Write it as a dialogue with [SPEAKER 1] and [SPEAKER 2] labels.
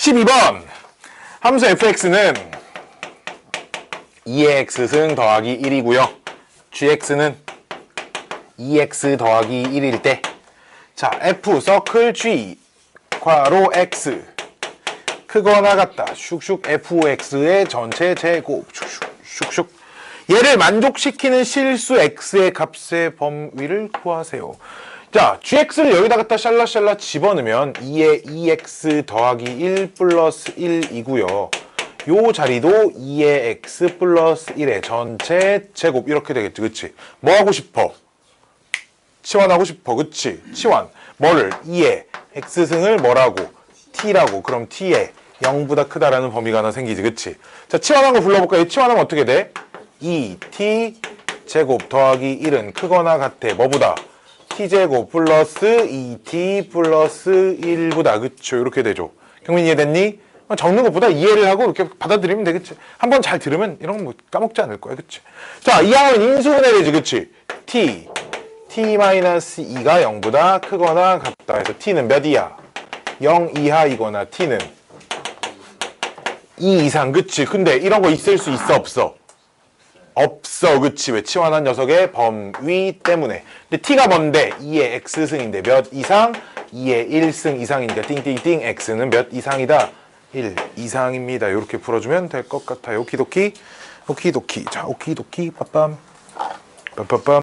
[SPEAKER 1] 12번 함수 fx는 2의 x승 더하기 1이고요. gx는 2x 더하기 1일 때 자, f 서클 g 괄호 x 크거나 같다. 슉슉 fx의 전체 제곱 슉슉 슉슉 얘를 만족시키는 실수 x의 값의 범위를 구하세요. 자, gx를 여기다 갖다 샬라샬라 집어넣으면 2의 2x 더하기 1 플러스 1이고요. 요 자리도 2의 x 플러스 1의 전체 제곱 이렇게 되겠지, 그치? 뭐 하고 싶어? 치환하고 싶어, 그치? 치환. 뭐를? 2의 x승을 뭐라고? t라고. 그럼 t의 0보다 크다라는 범위가 하나 생기지, 그치? 자, 치환한 거 불러볼까요? 치환하면 어떻게 돼? 2t 제곱 더하기 1은 크거나 같아. 뭐보다? T제곱 플러스 2t 플러스 1보다. 그쵸? 이렇게 되죠. 경민 이해됐니? 어, 적는 것보다 이해를 하고 이렇게 받아들이면 되겠지. 한번 잘 들으면 이런 거 뭐 까먹지 않을 거야. 그치? 자, 이 항은 인수분해 되지. 그치? t t-2가 0보다 크거나 같다. 그래서 t는 몇 이하? 0 이하이거나 t는 2 이상. 그치? 근데 이런 거 있을 수 있어 없어? 없어. 그치? 왜? 치환한 녀석의 범위 때문에. 근데 t가 뭔데? 2의 x승인데 몇 이상? 2의 1승 이상이니까 띵띵띵 x는 몇 이상이다? 1 이상입니다. 이렇게 풀어주면 될 것 같아요. 오키도키. 오키도키. 자, 오키도키. 빠빰. 빠빠빰.